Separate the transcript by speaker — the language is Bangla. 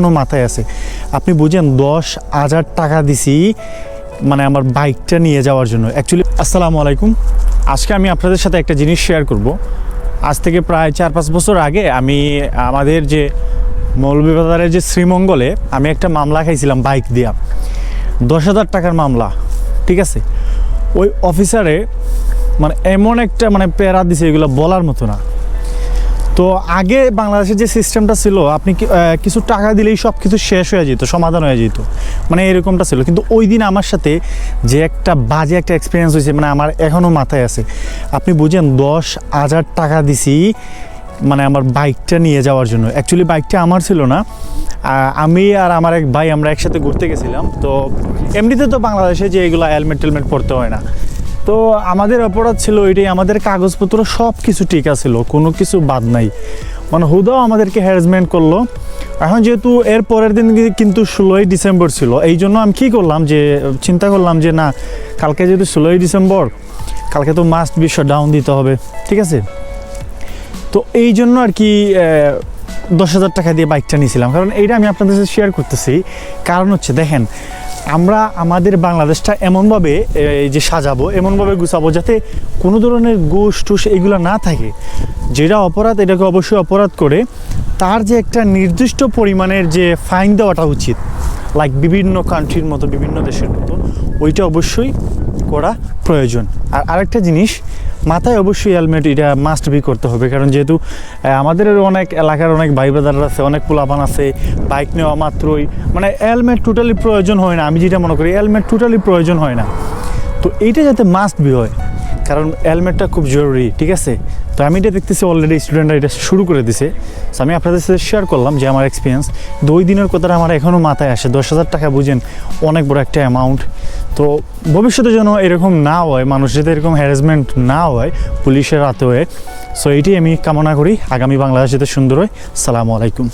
Speaker 1: এখনও মাথায় আছে। আপনি বুঝেন, দশ হাজার টাকা দিছি মানে আমার বাইকটা নিয়ে যাওয়ার জন্য। অ্যাকচুয়ালি আসসালামু আলাইকুম। আজকে আমি আপনাদের সাথে একটা জিনিস শেয়ার করব। আজ থেকে প্রায় চার পাঁচ বছর আগে আমি আমাদের যে মৌলভীবাজারের যে শ্রীমঙ্গলে আমি একটা মামলা খাইছিলাম বাইক দিয়া। দশ হাজার টাকার মামলা, ঠিক আছে? ওই অফিসারে মানে এমন একটা মানে প্যারা দিছে, এগুলো বলার মতো না। তো আগে বাংলাদেশের যে সিস্টেমটা ছিল, আপনি কিছু টাকা দিলেই সব কিছু শেষ হয়ে যেত, সমাধান হয়ে যেত। মানে এরকমটা ছিল। কিন্তু ওই দিন আমার সাথে যে একটা বাজে একটা এক্সপিরিয়েন্স হয়েছে মানে আমার এখনও মাথায় আছে। আপনি বুঝেন, দশ হাজার টাকা দিছি মানে আমার বাইকটা নিয়ে যাওয়ার জন্য। অ্যাকচুয়ালি বাইকটা আমার ছিল না। আমি আর আমার এক ভাই, আমরা একসাথে ঘুরতে গেছিলাম। তো এমনিতে তো বাংলাদেশে যে এগুলো হেলমেট টেলমেট পড়তে হয় না। তো আমাদের অপরাধ ছিল ওইটাই, আমাদের কাগজপত্র সব কিছু ঠিক আছিল, কোনো কিছু বাদ নাই। মানে হুদাও আমাদেরকে হ্যারাসমেন্ট করল। এখন যেহেতু এর পরের দিন কিন্তু ষোলোই ডিসেম্বর ছিল, এই জন্য আমি কী করলাম যে, চিন্তা করলাম যে না, কালকে যেহেতু ষোলোই ডিসেম্বর, কালকে তো মাস্ট বি ডাউন দিতে হবে, ঠিক আছে? তো এই জন্য আর কি দশ হাজার টাকা দিয়ে বাইকটা নিয়েছিলাম। কারণ এইটা আমি আপনাদের সাথে শেয়ার করতেছি। কারণ হচ্ছে, দেখেন আমরা আমাদের বাংলাদেশটা এমনভাবে যে সাজাবো, এমনভাবে গুছাবো যাতে কোনো ধরনের গোশ টুস এগুলো না থাকে। যেটা অপরাধ, এটাকে অবশ্যই অপরাধ করে। তার যে একটা নির্দিষ্ট পরিমাণের যে ফাইন দেওয়াটা উচিত লাইক বিভিন্ন কান্ট্রির মতো, বিভিন্ন দেশের মতো, ওইটা অবশ্যই করা প্রয়োজন। আর আরেকটা জিনিস মাথায় অবশ্যই হেলমেট এটা মাস্ট বি করতে হবে। কারণ যেহেতু আমাদের অনেক এলাকার অনেক ভাই ব্রাদার আছে, অনেক পোলাপান আছে বাইক নেওয়া মাত্রই। মানে হেলমেট টোটালি প্রয়োজন হয় না, আমি যেটা মনে করি হেলমেট টোটালি প্রয়োজন হয় না। তো এইটা যাতে মাস্ট বি হয়, কারণ হেলমেটটা খুব জরুরি, ঠিক আছে? তো আমি এটা দেখতেছি অলরেডি স্টুডেন্টরা এটা শুরু করে দিছে। So আমি আপনাদের সাথে শেয়ার করলাম যে আমার এক্সপিরিয়েন্স দুই দিনের কথাটা আমার এখনও মাথায় আসে। দশ হাজার টাকা বুঝেন, অনেক বড় একটা অ্যামাউন্ট তো ভবিষ্যতে যেন এরকম না হয় মানুষ যাতে এরকম হ্যারাসমেন্ট না হয় পুলিশের হাতে হয়ে সো এইটি আমি কামনা করি। আগামী বাংলাদেশ যাতে সুন্দর হয়। সালামু আলাইকুম।